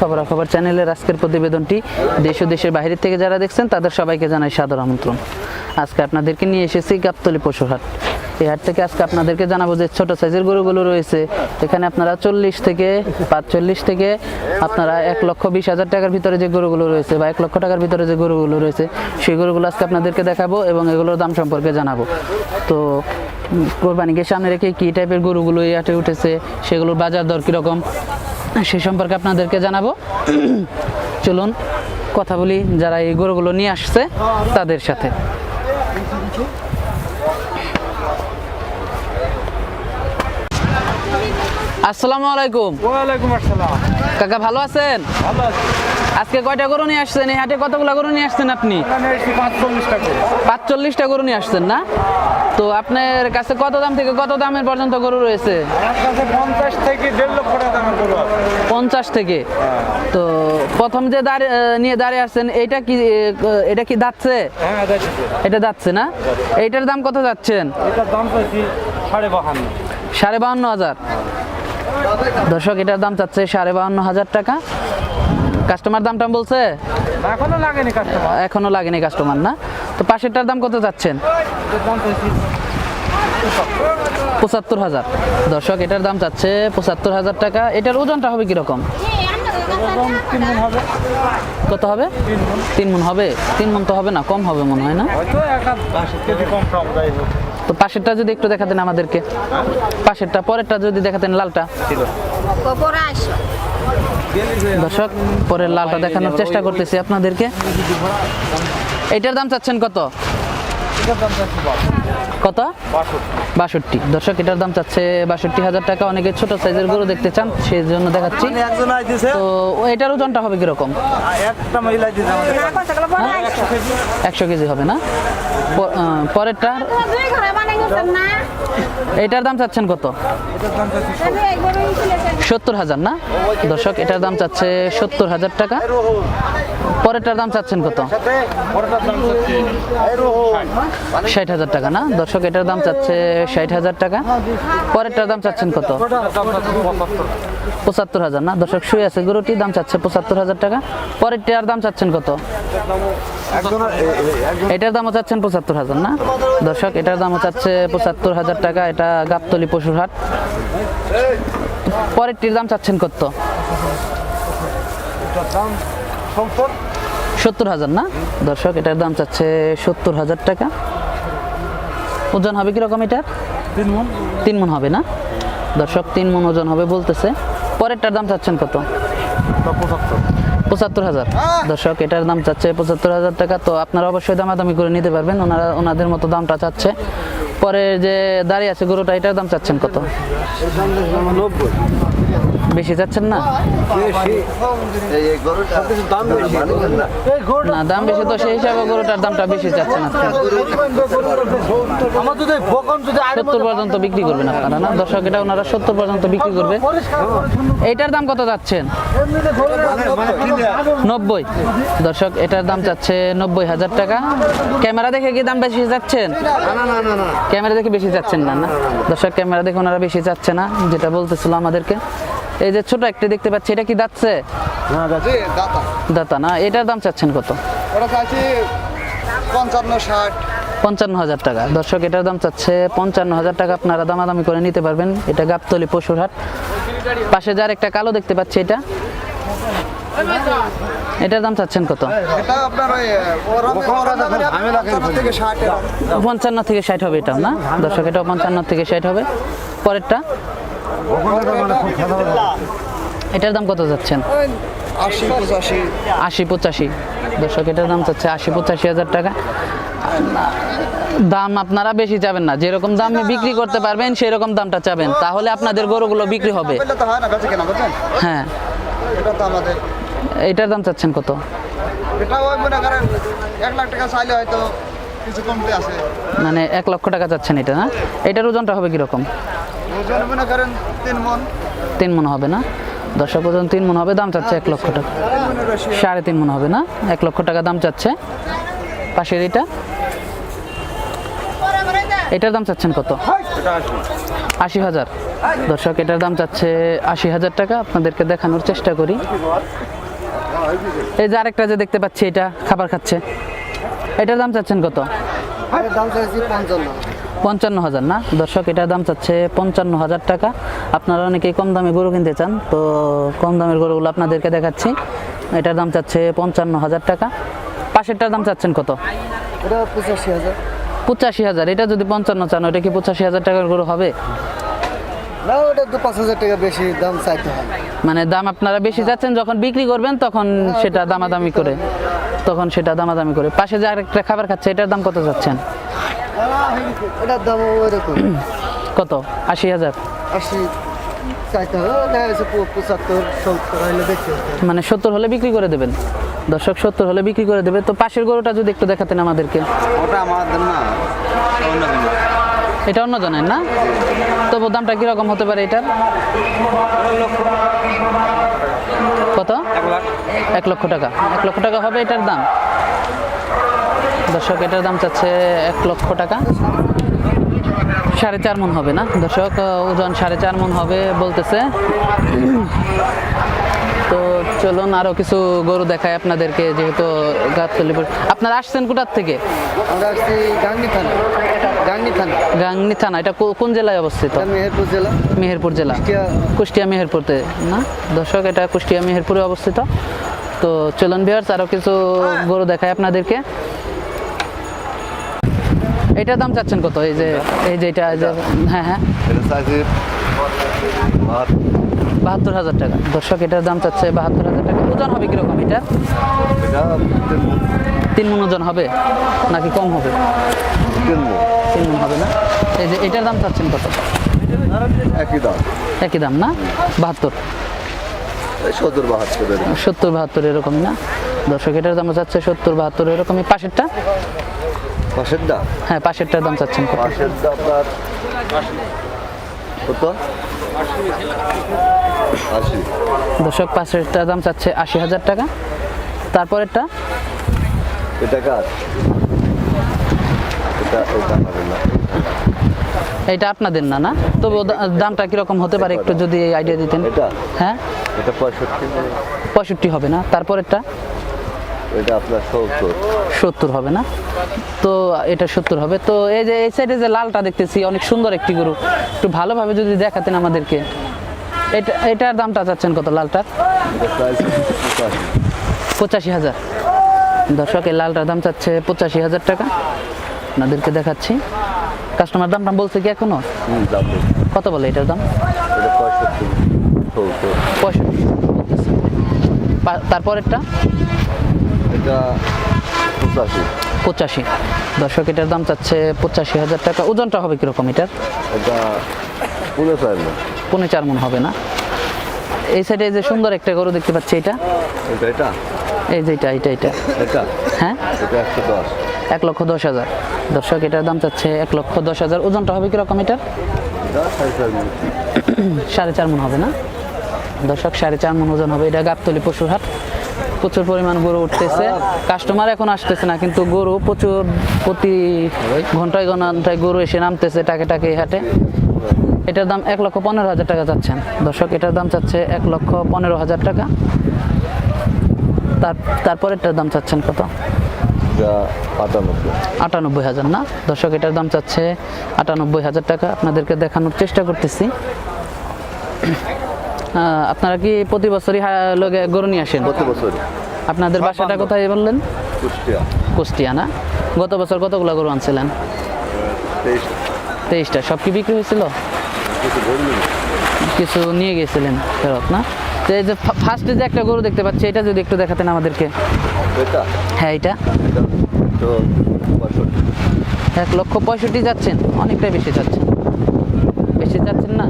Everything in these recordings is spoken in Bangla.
খবরাখবর চ্যানেলের আজকের প্রতিবেদনটি দেশ ও দেশের বাইরে থেকে যারা দেখছেন, তাদের সবাইকে জানাই সাদর আমন্ত্রণ। আজকে আপনাদেরকে নিয়ে এসেছি গাবতলি পশুর হাট। এই হাট থেকে আজকে আপনাদেরকে জানাব যে ছোট সাইজের গরুগুলো রয়েছে। এখানে আপনারা চল্লিশ থেকে পাঁচচল্লিশ থেকে আপনারা এক লক্ষ বিশ হাজার টাকার ভিতরে যে গরুগুলো রয়েছে বা এক লক্ষ টাকার ভিতরে যে গরুগুলো রয়েছে, সেই গরুগুলো আজকে আপনাদেরকে দেখাবো এবং এগুলোর দাম সম্পর্কে জানাব। তো কোরবানিকে সামনে রেখে কী টাইপের গরুগুলো এই হাটে উঠেছে, সেগুলোর বাজার দর কীরকম? সে সম্পর্কে আপনাদেরকে জানাব। চলুন কথা বলি যারা এই গরুগুলো নিয়ে আসছে তাদের সাথে। আসসালামু আলাইকুম। ওয়ালাইকুম আসসালাম। কাকা ভালো আছেন? ভালো আজকে কয়টা গরু নিয়ে আসছেন? এই হাটে কতগুলো গরু নিয়ে আসছেন আপনি? পাঁচচল্লিশটা গরু নিয়ে আসছেন না? তো আপনার কাছে কত দাম থেকে কত দামের পর্যন্ত গরু রয়েছে? পঞ্চাশ থেকে দেড় লক্ষ টাকা দামের গরু আছে পঞ্চাশ থেকে। তো প্রথম যে নিয়ে দাঁড়িয়ে আসছেন এটা কি এটা কি যাচ্ছে? হ্যাঁ দেখছি এটা যাচ্ছে না? এইটার দাম কত যাচ্ছেন? এটার দাম চাইছি সাড়ে বাহান্ন। সাড়ে বাহান্ন হাজার। দর্শক এটার দাম চাচ্ছে সাড়ে বাহান্ন হাজার টাকা। কাস্টমার দাম টাম বলছে এখনও লাগেনি কাস্টমার। এখনও লাগেনি কাস্টমার না? তো পাশেরটার দাম কত যাচ্ছেন? পঁচাত্তর হাজার। দর্শক, এটার দাম চাচ্ছে পঁচাত্তর হাজার টাকা। এটার ওজনটা হবে কীরকম? কত হবে? তিন মন হবে। তিন মন তো হবে না, কম হবে মনে হয় না? তো পাশেরটা যদি একটু দেখাতেন আমাদেরকে। পাশেরটা, পরেরটা যদি দেখাতেন লালটা। দর্শক, পরের লালটা দেখানোর চেষ্টা করতেছি আপনাদেরকে। এটার দাম চাচ্ছেন কত? দাম কত? বাষট্টি। দর্শক এটার দাম চাচ্ছে বাষট্টি হাজার টাকা। অনেকে ছোট সাইজের গরু দেখতে চান সেই জন্য দেখাচ্ছি। মানে তো এটার ওজনটা হবে কীরকম? একটা মহিলা দিতে আমাদের একশো কেজি। হবে না? পরেরটার এটার দাম চাচ্ছেন কত? এটার দাম চাইছি সত্তর। হাজার না? দর্শক এটার দাম চাচ্ছে সত্তর হাজার টাকা। পরেরটার দাম চাচ্ছেন কত? পরেরটার দাম চাইছি ষাট হাজার টাকা না? দর্শক, এটার দাম চাচ্ছে ষাট হাজার টাকা। পরেরটার দাম চাচ্ছেন কত? পঁচাত্তর হাজার, না? দর্শক, শুয়ে আছে গরুটির দাম চাচ্ছে পঁচাত্তর হাজার টাকা। পরেরটার দাম চাচ্ছেন কত? এটার দামও চাচ্ছেন পঁচাত্তর হাজার, না? দর্শক, এটার দামও চাচ্ছে পঁচাত্তর হাজার টাকা, এটা গাবতলি পশুর হাট। পরেরটির দাম চাচ্ছেন কত? সত্তর হাজার, না? দর্শক, এটার দাম চাচ্ছে সত্তর হাজার টাকা। ওজন হবে কীরকম এটার? তিন মন তিন মন হবে না? দর্শক তিন মন ওজন হবে বলতেছে। পরেরটার দাম চাচ্ছেন কত? পঁচাত্তর। হাজার। দর্শক এটার দাম চাচ্ছে পঁচাত্তর হাজার টাকা। তো আপনারা অবশ্যই দামাদামি করে নিতে পারবেন। ওনারা ওনাদের মতো দামটা চাচ্ছে। পরে যে দাঁড়িয়ে আছে গরুটা এটার দাম চাচ্ছেন কত? নব্বই। বেশি যাচ্ছেন না? না। দাম বেশি তো সেই হিসাবে গরুটার দামটা বেশি বকন যদি সত্তর পর্যন্ত বিক্রি করবেন আপনারা না? দর্শক এটা ওনারা সত্তর পর্যন্ত বিক্রি করবে। এইটার দাম কত যাচ্ছেন? নব্বই। দর্শক এটার দাম চাচ্ছে নব্বই হাজার টাকা। ক্যামেরা দেখে কি দাম বেশি যাচ্ছেন? ক্যামেরা দেখে বেশি যাচ্ছেন না না। দর্শক ক্যামেরা দেখে ওনারা বেশি যাচ্ছে না যেটা বলতেছিল আমাদেরকে। এই যে ছোট একটি দেখতে পাচ্ছি এটা কি যাচ্ছে দাতা। না? এটার দাম চাচ্ছেন কত? পঞ্চান্ন ষাট। পঞ্চান্ন হাজার টাকা। দর্শক এটার দাম চাচ্ছে পঞ্চান্ন হাজার টাকা। আপনারা দামাদামি করে নিতে পারবেন। এটা গাবতলি পশুর হাট। পাশে যার একটা কালো দেখতে পাচ্ছি এটা? এটার দাম চাচ্ছেন কত? এটা আপনার ওই ওরা ওরা যাবে পঞ্চান্ন থেকে ষাট এরকম। পঞ্চান্ন থেকে ষাট হবে এটাও না? দর্শক এটাও পঞ্চান্ন থেকে ষাট হবে। পরেরটা? এটার দাম কত যাচ্ছেন? আশি পঁচাশি। দর্শক, এটার দাম চাচ্ছে আশি পঁচাশি হাজার টাকা। দাম আপনারা বেশি চাবেন না। যেরকম দামে বিক্রি করতে পারবেন সেই রকম দামটা চাবেন। তাহলে আপনাদের গরুগুলো বিক্রি হবে। হয়। এটার দাম চাচ্ছেন কত? মানে এক লক্ষ টাকা চাচ্ছেন এটা, না? এটার ওজনটা হবে কীরকম? ওজন মনে করেন তিন মন। তিন মন হবে না? দর্শক ওজন তিন মন হবে দাম চাচ্ছে এক লক্ষ টাকা। সাড়ে তিন মন হবে না? এক লক্ষ টাকা দাম চাচ্ছে। পাশের এটা? এটার দাম চাচ্ছেন কত? আশি হাজার। দর্শক এটার দাম চাচ্ছে আশি হাজার টাকা। আপনাদেরকে দেখানোর চেষ্টা করি। এই যে আরেকটা যে দেখতে পাচ্ছি এটা খাবার খাচ্ছে। এটার দাম চাচ্ছেন কত? পঞ্চান্ন হাজার না? দর্শক এটার দাম চাচ্ছে পঞ্চান্ন হাজার টাকা। আপনারা অনেকেই কম দামে গরু কিনতে চান তো কম দামের গরুগুলো আপনাদেরকে দেখাচ্ছি। এটার দাম চাচ্ছে পঞ্চান্ন হাজার টাকা। পাশেরটার দাম চাচ্ছেন কত? পঁচাশি হাজার পঁচাশি হাজার এটা যদি পঞ্চান্ন চান ওটা কি পঁচাশি হাজার টাকার গরু হবে? না ওটা দু পাঁচ হাজার টাকা বেশি দাম চাইতে হয়। মানে দাম আপনারা বেশি যাচ্ছেন যখন বিক্রি করবেন তখন সেটা দামাদামি করে। তখন সেটা দামাদামি করে। পাশে যে আরেকটা খাবার খাচ্ছে এটার দাম কত যাচ্ছেন এটার দাম ওইরকম। কত? আশি হাজার? আশি। মানে সত্তর হলে বিক্রি করে দেবেন? দর্শক সত্তর হলে বিক্রি করে দেবে। তো পাশের গরুটা যদি একটু দেখাতেন আমাদেরকে। ওটা আমাদের না এটা অন্য জনের না? তবু দামটা কীরকম হতে পারে এটার? কত? এক লক্ষ টাকা। এক লক্ষ টাকা হবে এটার দাম? দর্শক এটার দাম চাচ্ছে এক লক্ষ টাকা। সাড়ে চার মন হবে না? দর্শক ওজন সাড়ে চার মন হবে বলতেছে। তো চলুন আরও কিছু গরু দেখায় আপনাদেরকে যেহেতু গাবতলি আপনারা আসছেন কোটার থেকে? আমরা আসছি গাঙ্গি থানা। গাঙ্গি থানা। গাংনি থানা এটা কোন জেলায় অবস্থিত? মেহেরপুর জেলা। মেহেরপুর জেলা। কুষ্টিয়া- মেহেরপুরতে না? দর্শক এটা কুষ্টিয়া মেহেরপুরে অবস্থিত। তো চলুন বিহার্স আরও কিছু গরু দেখায় আপনাদেরকে। এটার দাম চাচ্ছেন কত? এই যে এই যে এটা হ্যাঁ হ্যাঁ। বাহাত্তর। হাজার টাকা। দর্শক এটার দাম চাচ্ছে বাহাত্তর হাজার টাকা। ওজন হবে কীরকম এটা? এটা তিন মন। ওজন হবে? নাকি কম হবে? তিন মন। হবে না? এই যে এটার দাম চাচ্ছেন কত? একই দাম। একই দাম না? বাহাত্তর। সত্তর বাহাত্তরের সত্তর বাহাত্তর এরকমই না? দর্শক এটার দাম চাচ্ছে সত্তর বাহাত্তর এরকমই। পাশেরটা? পাশের দাম? হ্যাঁ পাশেরটার দাম চাচ্ছেন কত? পাশের দাম আপনার কত? আশি। দর্শক পাশেরটার দাম চাচ্ছে আশি হাজার টাকা। তারপরেরটা? এটা কার? এটা এটা হবে না। এটা আপনাদের না না? তবে দামটা কীরকম হতে পারে একটু যদি এই আইডিয়া দিতেন? এটা? হ্যাঁ? এটা পঁয়ষট্টি। পঁয়ষট্টি হবে না? তারপরেরটা? এটা আপনার সত্তর। সত্তর হবে না? তো এটা সত্তর হবে। তো এই যে এই সাইডে যে লালটা দেখতেছি অনেক সুন্দর একটি গরু। একটু ভালোভাবে যদি দেখাতেন আমাদেরকে। এটা এটার দামটা চাচ্ছেন কত লালটার? পঁচাশি। হাজার। দর্শক এই লালটার দাম চাচ্ছে পঁচাশি হাজার টাকা। আপনাদেরকে দেখাচ্ছি। কাস্টমার দামটা বলছে কি এখনও? দাম। কত বলে এটার দাম? পঁয়ষট্টি। তারপরেরটা? এটা পঁচাশি। পঁচাশি। দর্শক এটার দাম চাচ্ছে পঁচাশি হাজার টাকা। ওজনটা হবে কীরকম এটার? এটা পুনে চার মন। হবে না? এই সাইডে যে সুন্দর একটা গরু দেখতে পাচ্ছি এটা? এটা এটা? এই যে এটা এটা এটা। এটা? হ্যাঁ? এটা একশো দশ। এক লক্ষ দশ হাজার। দর্শক এটার দাম চাচ্ছে এক লক্ষ দশ হাজার। ওজনটা হবে কীরকম এটার? এটা সাড়ে চার সাড়ে চার মন হবে না? দর্শক সাড়ে চার মন ওজন হবে। এটা গাবতলি পশুর হাট। প্রচুর পরিমাণ গরু উঠতেছে। কাস্টমার এখন আসতেছে না কিন্তু গরু প্রচুর প্রতি ঘন্টায় ঘন্টায় গরু এসে নামতেছে টাকে টাকে হাটে। এটার দাম এক লক্ষ পনেরো হাজার টাকা চাচ্ছেন দর্শক এটার দাম চাচ্ছে এক লক্ষ পনেরো হাজার টাকা। তার তারপরেরটার দাম চাচ্ছেন কত? আটানব্বই। হাজার না? দর্শক এটার দাম চাচ্ছে আটানব্বই হাজার টাকা। আপনাদেরকে দেখানোর চেষ্টা করতেছি। আপনারা কি প্রতি বছরই লগে গরু নিয়ে আসেন? প্রতি বছর আপনাদের বাসাটা কোথায় বললেন? কুষ্টিয়া। কুষ্টিয়া না? গত বছর কতগুলো গরু আনছিলেন? তেইশটা। সব কি বিক্রি হয়েছিল? কিছু নিয়ে গেছিলেন ফেরত না? তো এই যে ফার্স্টে যে একটা গরু দেখতে পাচ্ছি এটা যদি একটু দেখাতেন আমাদেরকে। হ্যাঁ এটা। এক লক্ষ পঁয়ষট্টি যাচ্ছেন? অনেকটাই বেশি যাচ্ছেন। বেশি যাচ্ছেন না?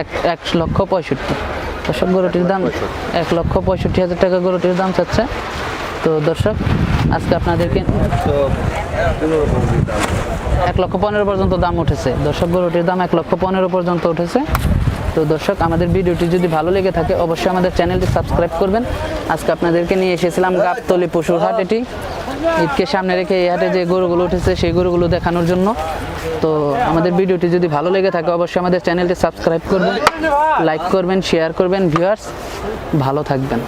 এক এক লক্ষ পঁয়ষট্টি। দর্শক, গরুটির দাম এক লক্ষ পঁয়ষট্টি হাজার টাকা গরুটির দাম চাচ্ছে। তো দর্শক, আজকে আপনাদেরকে এক লক্ষ পনেরো পর্যন্ত দাম উঠেছে। দর্শক, গরুটির দাম এক লক্ষ পনেরো পর্যন্ত উঠেছে। তো দর্শক, আমাদের ভিডিওটি যদি ভালো লেগে থাকে, অবশ্যই আমাদের চ্যানেলটি সাবস্ক্রাইব করবেন। আজকে আপনাদেরকে নিয়ে এসেছিলাম গাবতলি পশুর হাট এটি। ঈদকে সামনে রেখে এই হাটে যে গরুগুলো উঠেছে, সেই গরুগুলো দেখানোর জন্য। তো আমাদের ভিডিওটি যদি ভালো লেগে থাকে, অবশ্যই আমাদের চ্যানেলটি সাবস্ক্রাইব করবেন, লাইক করবেন, শেয়ার করবেন, ভিউয়ার্স, ভালো থাকবেন।